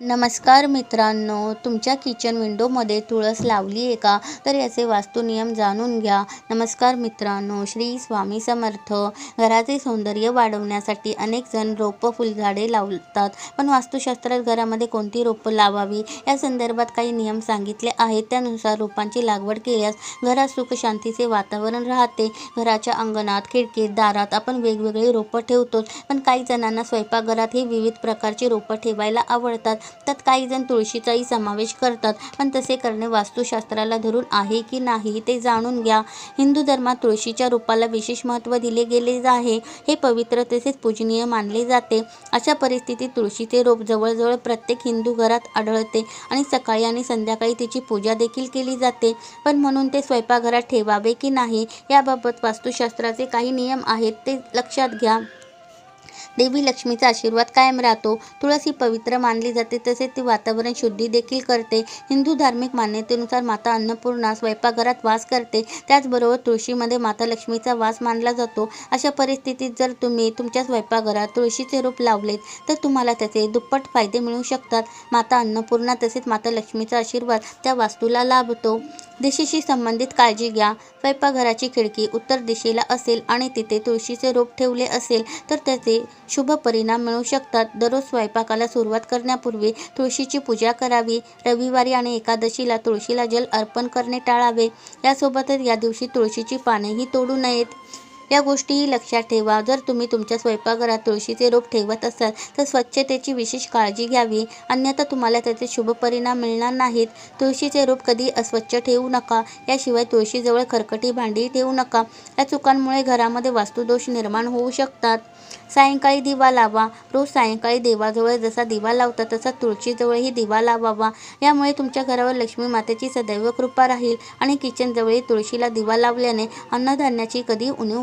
नमस्कार मित्रांनो तुमच्या किचन विंडोमध्ये तुळस लावली आहे का? तर याचे वास्तुनियम जाणून घ्या. नमस्कार मित्रांनो श्री स्वामी समर्थ. घराचे सौंदर्य वाढवण्यासाठी अनेक जण रोपं फुलझाडे लावतात. पण वास्तुशास्त्रात घरामध्ये कोणती रोपं लावावी? या संदर्भात काही नियम सांगितले आहेत. त्यानुसार रोपांची लागवड केल्यास घरात सुखशांतीचे वातावरण राहते. घराच्या अंगणात खिडकीत दारात आपण वेगवेगळी रोपं ठेवतो पण काही जणांना स्वयंपाकघरात ही विविध प्रकारची रोपं ठेवायला आवडतात. त्यात काही जण तुळशीचाही समावेश करतात पण तसे करणे वास्तुशास्त्राला धरून आहे की नाही ते जाणून घ्या. हिंदू धर्मात तुळशीच्या रोपाला विशेष महत्त्व दिले गेले आहे. हे पवित्र तसेच पूजनीय मानले जाते. अशा परिस्थितीत तुळशीचे रोप जवळजवळ प्रत्येक हिंदू घरात आढळते आणि सकाळी आणि संध्याकाळी तिची पूजा देखील केली जाते. पण म्हणून ते स्वयंपाकघरात ठेवावे की नाही याबाबत वास्तुशास्त्राचे काही नियम आहेत ते लक्षात घ्या. देवी लक्ष्मीचा आशीर्वाद कायम राहतो. तुळस ही पवित्र मानली जाते तसेच ती वातावरण शुद्धी देखील करते. हिंदू धार्मिक मान्यतेनुसार माता अन्नपूर्णा स्वयंपाकघरात वास करते. त्याचबरोबर तुळशीमध्ये माता लक्ष्मीचा वास मानला जातो. अशा परिस्थितीत जर तुम्ही तुमच्या स्वयंपाकघरात तुळशीचे रोप लावलेत तर तुम्हाला त्याचे दुप्पट फायदे मिळू शकतात. माता अन्नपूर्णा तसेच माता लक्ष्मीचा आशीर्वाद त्या वास्तूला लाभतो. दिशेशी संबंधित काळजी घ्या. स्वयंपाकघराची खिडकी उत्तर दिशेला असेल आणि तिथे तुळशीचे रोप ठेवले असेल तर त्याचे शुभ परिणाम मिळू शकतात. दररोज स्वयंपाकाला सुरुवात करण्यापूर्वी तुळशीची पूजा करावी. रविवारी आणि एकादशीला तुळशीला जल अर्पण करणे टाळावे. यासोबतच या दिवशी तुळशीची पानेही तोडू नयेत. या गोष्टीही लक्षात ठेवा. जर तुम्ही तुमच्या स्वयंपाकघरात तुळशीचे रोप ठेवत असाल तर स्वच्छतेची विशेष काळजी घ्यावी. अन्यथा तुम्हाला त्याचे शुभ परिणाम मिळणार नाहीत. तुळशीचे रोप कधी अस्वच्छ ठेवू नका. याशिवाय तुळशीजवळ खरकटी भांडी ठेवू नका. या चुकांमुळे घरामध्ये वास्तुदोष निर्माण होऊ शकतात. सायंकाळी दिवा लावा. रोज सायंकाळी देवाजवळ जसा दिवा लावता तसा तुळशीजवळही दिवा लावावा. यामुळे तुमच्या घरावर लक्ष्मी मातेची सदैव कृपा राहील आणि किचनजवळही तुळशीला दिवा लावल्याने अन्नधान्याची कधी उणीव